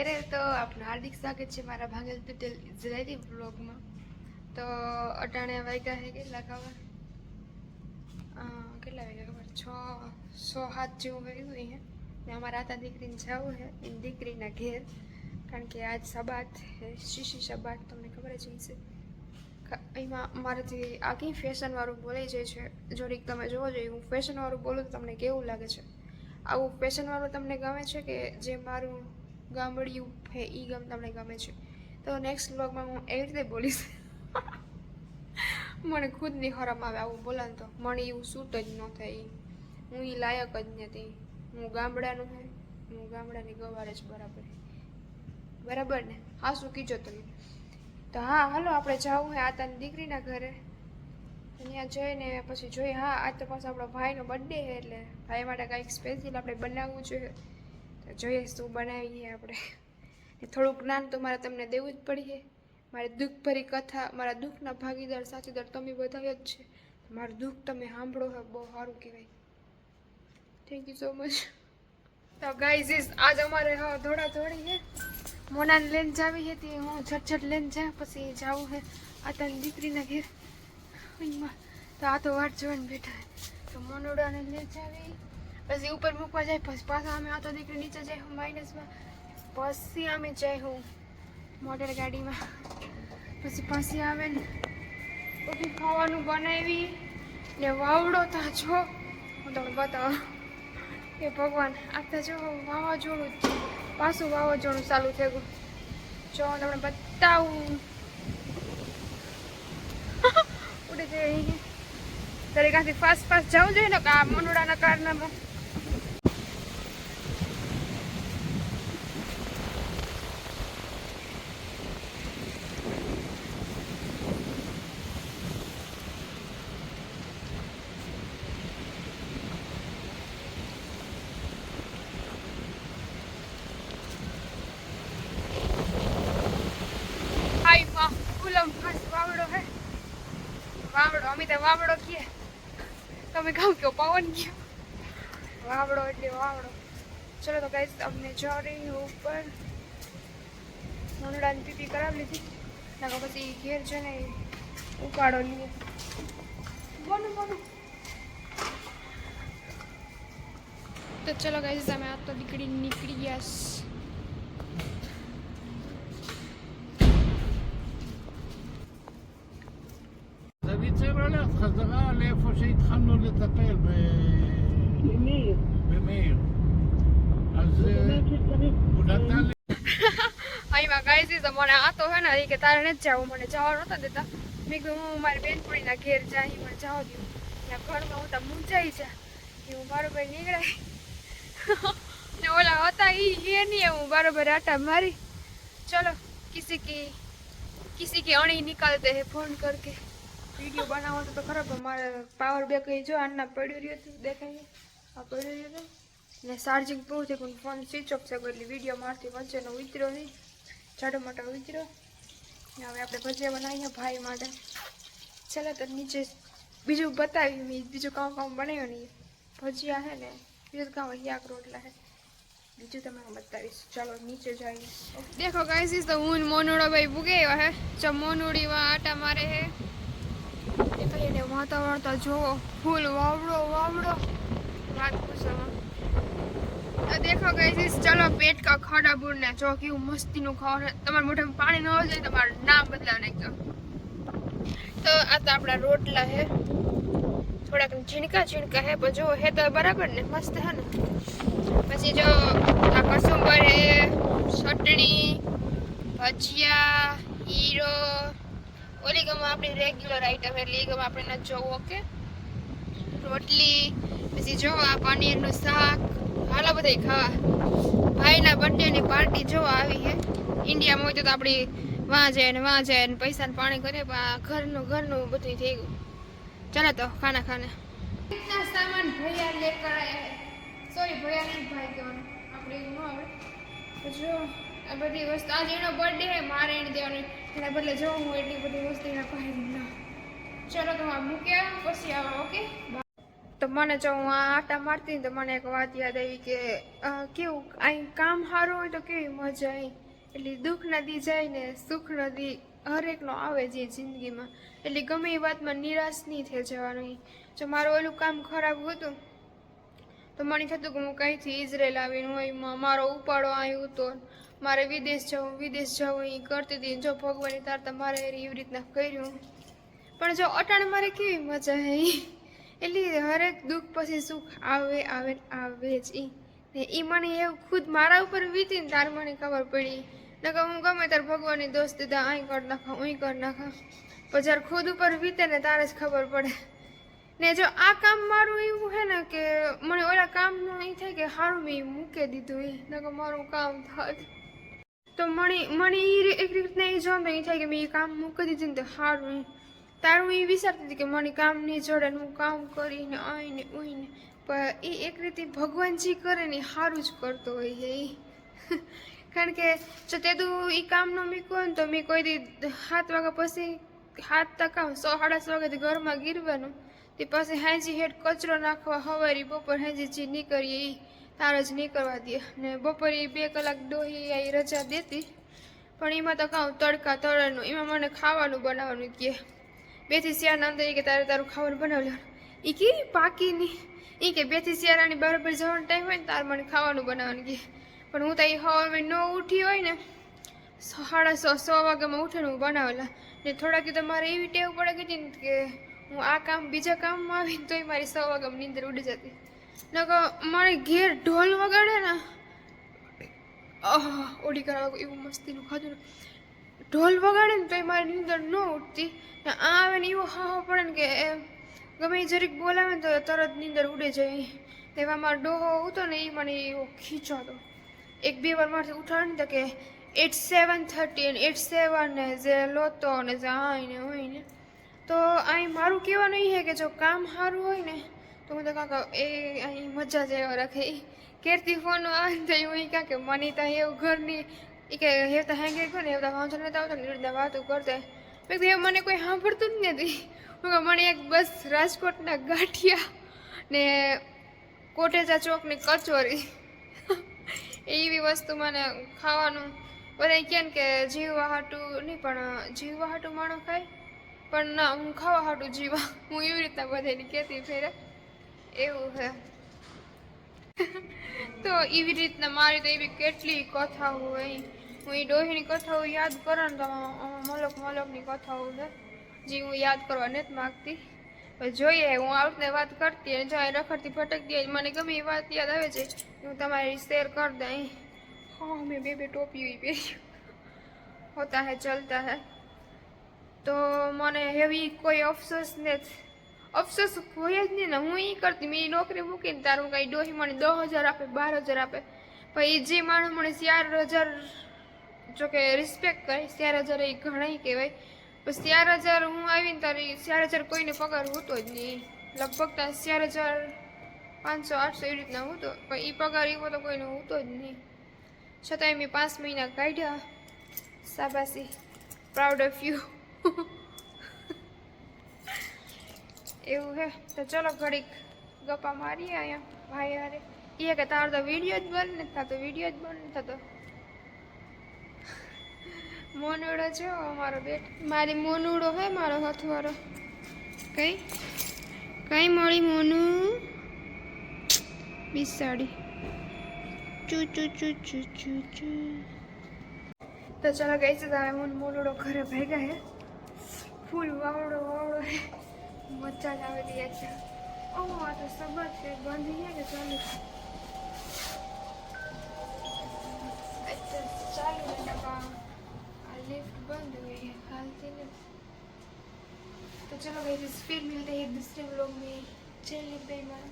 પહેરે તો આપનું હાર્દિક સ્વાગત છે મારા ભાંગેલ તૂટેલ ઇઝરાયલી બ્લોગમાં તો અટાણે વાગ્યા હે કેટલા ખબર? કેટલા વાગ્યા ખબર? છ સો હાથ જેવું વાગ્યું અહીંયા ને અમારા આતા દીકરીને જવું છે એની દીકરીના ઘેર. કારણ કે આજ સબાત છે શીશી સબાત તમને ખબર જ હશે. એમાં મારાથી આ કંઈ ફેશનવાળું બોલાઈ જાય છે, જોરીક તમે જોવો જોઈએ હું ફેશનવાળું બોલું તો તમને કેવું લાગે છે? આવું ફેશનવાળું તમને ગમે છે કે જે મારું ગામડિયું છે એ ગમ તમને ગમે છે. તો નેક્સ્ટ બ્લોગમાં હું એવી રીતે બોલીશ. મને ખુદની હરમ આવે, આવું બોલાને તો મને એવું સૂટ જ ન થાય હું એ લાયક જ નથી. હું ગામડાનું હે, હું ગામડાની ગવારે જ બરાબર. બરાબર ને? હા, શું કીજો તમે? તો હા, હાલો, આપણે જવું હે આતાની દીકરીના ઘરે. ત્યાં જઈને પછી જોઈએ હા, આ તો પાછો આપણો ભાઈનો બર્થડે છે એટલે ભાઈ માટે કાંઈક સ્પેશિયલ આપણે બનાવવું જોઈએ. જોઈએ શું બનાવીએ આપણે. ને થોડુંક જ્ઞાન તો મારે તમને દેવું જ પડીએ. મારી દુઃખભરી કથા, મારા દુઃખના ભાગીદાર, સાથીદાર તમે બધા જ છે. મારું દુઃખ તમે સાંભળો હે બહુ સારું કહેવાય. થેન્ક યુ સો મચ તો ગાઈઝ ઇઝ આજ અમારે હા ધોળા ધોળી છે મોનાને લઈને જાવી હતી હું ઝટઝટ લઈને જા, પછી જાવું હે. આ તને દીકરીના ઘેર. તો આ તો વાટ જોઈને બેઠા તો મોનોડાને લઈ જાવી. પછી ઉપર મૂકવા જાય, પછી પાછા અમે આ તો દીકરી નીચે જાય હું માઇનસમાં પછી અમે જાય હું મોટર ગાડીમાં. પછી પાછી આવે ને, બધું ખાવાનું બનાવી ને વાવડો તા જો. હું તમને બતાવું. એ ભગવાન આખતા જો વાવાઝોડું પાછું વાવાઝોડું ચાલુ થઈ ગયું. જો હું તમને બતાવું. ઉડે જઈ તારે કાંથી ફાસ્ટ ફાસ્ટ જવું જોઈએ ને? આ મનોડાના કારનામાં હાઈ માં ફૂલમ ફાસ્ટ વાવડો હે વાવડો અમે તો વાવડો કે. તમે કહો કે પવન કયો? વાવડો એટલે વાવડો. ચલો તો ગાઈસ અમને જવા ઉપર મનડાની પીપી કરાવી લીધી. નાખો પછી ઘેર છે ને ઉપાડો લઈએ. બોલું બોલું. તો ચલો ગાઈસ અમે આ તો દીકરી નીકળી ગયા רוצה ללכת חזרה לאיפה שהתחלנו לטפל, ב... במאיר. במאיר. אז הוא נתן לי... અહીંમાં ગઈ હતી તો મને આતો હે ને કે તારે નથી જવું મને જવા નહોતા દેતા મેં કીધું હું મારી બેનપણીના ઘેર જાય મને જવા દઉં ત્યાં ઘરમાં હું તો મૂંઝાઈ જા એ હું બરોબર નીકળાય ને ઓલા હતા એ હે નહીં હું બરોબર આટા મારી ચલો કિસી કી કિસી કી અણી નિકાલતે હે ફોન કરકે વીડિયો બનાવો તો ખરાબ પણ મારે પાવર બેક જો આના પડ્યું રહ્યું હતું દેખાય આ પડ્યું રહ્યું હતું ને ચાર્જિંગ પૂરું થઈ પણ ફોન સ્વિચ ઓફ છે, એટલે વીડિયો મારથી વચ્ચેનો ઉતર્યો નહીં. જાડો મોટો ઉતર્યો. હવે આપણે ભજીયા બનાવીએ ભાઈ માટે. ચાલો તો નીચે બીજું બતાવ્યું મેં બીજું કામ કામ બનાવ્યું નહીં. ભજીયા હે ને બીજું કામ યાક રોટલા હે બીજું તમે હું બતાવીશ. ચાલો નીચે જઈએ. દેખો ગાઈસ તો હું મોનુડો ભાઈ ભૂગે હે ચ મોનુડી આટા મારે હે એ કહીને વાતાવરણ તો જોવો ફૂલ વાવડો વાવડો. વાત પૂછો આ દેખો છે ચલો પેટ કા ખાડા બુરને. જો કેવું મસ્તીનું ખાવાનું તમારા મોઢામાં પાણી ન જાય તમારું નામ બદલાવ નાખજો. તો આ તો આપણા રોટલા હે. થોડાક ઝીણકા ઝીણકા હે, પણ જો હે તો બરાબર ને? મસ્ત હે ને? પછી જો આ કસુંબર હે ચટણી, ભજીયા ઓલી આપણી રેગ્યુલર આઈટમ એટલે એ ગમ આપણે ન જોવું ઓકે રોટલી, પછી જો આ પનીરનું શાક, હાલો બધા ખાવા. ભાઈના બર્થડેની પાર્ટી જો આવી છે. ઇન્ડિયામાં હોય તો આપણી વાં જાય ને વાં જાય ને પૈસા પાણી કરે પણ ઘરનું ઘરનું બધું થઈ ગયું. ચાલો તો, ખાના ખાના. ઇતના સામાન ભૈયા લેકર આયા હે સોરી, ભૈયા નહીં ભાઈ કહેવાનું. આપણે એવું ન આવડે જો, આ બધી વસ્તુ આજે એનો બર્થડે હે મારે એને દેવાનું. એના બદલે જો હું એટલી બધી વસ્તુ એના ભાઈ ના. ચલો તો આ મૂક્યા પછી આવા, ઓકે? તો મને જો હું આ આટા મારતી તો મને એક વાત યાદ આવી કે કેવું અહીં કામ સારું હોય તો કેવી મજા આવી એટલે દુઃખ નદી જાય ને સુખ નદી હરેકનો આવે જે જિંદગીમાં. એટલે ગમે એ વાતમાં નિરાશ નહીં થઈ જવાનું જો મારું ઓલું કામ ખરાબ હતું તો મને થતું કે હું કંઈથી ઇઝરાયલ આવીને હોય મારો ઉપાડો આવ્યો હતો મારે વિદેશ જવું વિદેશ જવું એ કરતી હતી. જો ભગવાનની તારતા મારે એવી રીતના કર્યું. પણ જો અટાણે મારે કેવી મજા હે એટલે હરેક દુઃખ પછી સુખ આવે આવે આવે જ એ એ મને એવું ખુદ મારા ઉપર વીતી ને તાર મને ખબર પડી. નકર હું ગમે ત્યારે ભગવાનની દોસ્ત દીધા અહીં કર નાખા, અહીં કરી નાખા. પણ જ્યારે ખુદ ઉપર વીતે ને તારે જ ખબર પડે. ને જો આ કામ મારું એવું હે ને કે મને ઓલા કામનું એ થાય કે સારું મેં મૂકી દીધું એ નકર મારું કામ થાય. તો મને મને એ એક રીતના એ જો એ થાય કે મેં એ કામ મૂકી દીધું ને તો સારું તારું એ વિચારતી હતી કે મને કામ નહીં જોડે હું કામ કરીને આવીને ઉઈને પણ એ એક રીતે ભગવાનજી કરે ને સારું જ કરતો હોય છે એ કારણ કે જો તે તું એ કામ ન મૂક્યું ને તો મેં કોઈ દી સાત વાગ્યા પછી સાત ટકા સો સાડા સો વાગ્યાથી ઘરમાં ગીરવાનું. તે પાસે હાજી હેઠ કચરો નાખવા હવારી બપોર હાજી જે નીકળીએ એ તાર જ નીકળવા દે. ને બપોરે બે કલાક ડોહી એ રજા દેતી. પણ એમાં તો કાં તડકા તળાનું, એમાં મને ખાવાનું બનાવવાનું કહે બેથી શિયાળના અંદર કે તારે તારું ખાવાનું બનાવી એ કેવી પાકીની એ કે બેથી શિયાળાની બરાબર જવાનો ટાઈમ હોય ને તારે મને ખાવાનું બનાવવાનું કહે પણ હું તો એ હવે ન ઉઠી હોય ને, સાડા સો સો વાગ્યામાં ઉઠીને હું બનાવેલા. ને થોડાક તો મારે એવી ટેવ પડે કે હું આ કામ બીજા કામમાં આવીને તોય મારી સો વાગ્યામાં નીંદર ઉડી જતી. નકો મારે ઘેર ઢોલ વગાડે ને ઓડી કરવા એવું મસ્તીનું ખાધું ઢોલ વગાડે ને તોય મારી નીંદર ન ઉઠતી ને આ આવે ને એવું હા પડે ને કે ગમે જરીક બોલાવે ને તો તરત નીંદર ઉડે જાય. તેવા મારો ડોહો હતો ને એ મને એવો ખીચાતો. એક બે વાર મારથી ઉઠાડે તો કે at seven thirty at seven ને જે લોતો ને જે આય ને હોય ને. તો અહીં મારું કહેવાનું એ છે કે જો કામ સારું હોય ને, તો હું તો કાકા એ અહીં મજા જ એવા રાખે. એ કેરતી ફોન આવે તો એવું એ કાં કે મને તો એવું ઘરની એ કે હેવતા હેંગે ગયો ને, હેવતા વાંચો નતા આવતા ને એ રીતના વાતો કરતા. મેં કીધું મને કોઈ સાંભળતું જ નથી. હું મને એક બસ રાજકોટના ગાંઠિયા ને કોટેજા ચોકની કચોરી. એવી વસ્તુ મને ખાવાનું, બધા કહે કે જીવ હાટું નહીં, પણ જીવ હાટું માણો ખાય. પણ ના હું ખાવા હાટું જીવા. હું એવી રીતના બધાને કહેતી ફેરે. એવું છે તો એવી રીતના મારી તો એવી કેટલી કથાઓ હોય. હું એ ડોહીની કથાઓ યાદ કરો ને તો મલક મલકની કથાઓ છે. જે હું યાદ કરવા નથી માગતી. જોઈએ, હું આવતને વાત કરતી અને જો અહીં રખડતી ભટકતી મને ગમે એ વાત યાદ આવે છે. હું તમારી શેર કરી દઈ હા, મેં બે બે ટોપી પહેરી. હોતા હે, ચલતા હે. તો મને હેવી કોઈ અફસોસ ને અફસોસ હોય જ નહીં ને હું એ કરતી, મેં નોકરી મૂકીને તારું કાંઈ ડોહી મને દસ હજાર આપે, બાર હજાર આપે. પછી જે માણસ મને ચાર હજાર જો કે રિસ્પેક્ટ કરે, ચાર હજાર એ ઘણા કહેવાય. પણ ચાર હજાર હું આવીને તારી ચાર હજાર કોઈને પગાર હોતો જ નહીં. લગભગ ત્યાં ચાર હજાર પાંચસો, આઠસો એવી રીતના હતો, પણ એ પગાર એવો તો કોઈને હોતો જ નહીં. છતાંય મેં પાંચ મહિના કાઢ્યા. શાબાશી. પ્રાઉડ ઓફ યુ એવું હે? તો ચલો ઘડીક ગપ્પા મારીએ અહીંયા, ભાઈ હારે. એ કે તારો તો વીડિયો જ બન ને થતો વીડિયો જ બન ને થતો મોનુડો છે મારો બેટ. મારી મોનુડો હે મારો હથવારો કઈ? કઈ મળી મોનુ? બિસાડી. ચુ ચુ ચુ ચુ ચુ ચુ. તો ચાલો ગઈ છે મોન મોનુડો ઘરે ભેગા હે. ફૂલ વાવડો વાવડો હે મજા જ આવી રહી છે ઓ આ તો સબત છે બંધ છે કે ચાલુ છે अच्छा चालू है डब्बा आ लिफ्ट बंद हुई है हालती नहीं तो चलो गई फिर मिलते हैं एक दूसरे व्लॉग में चलिए बेईमान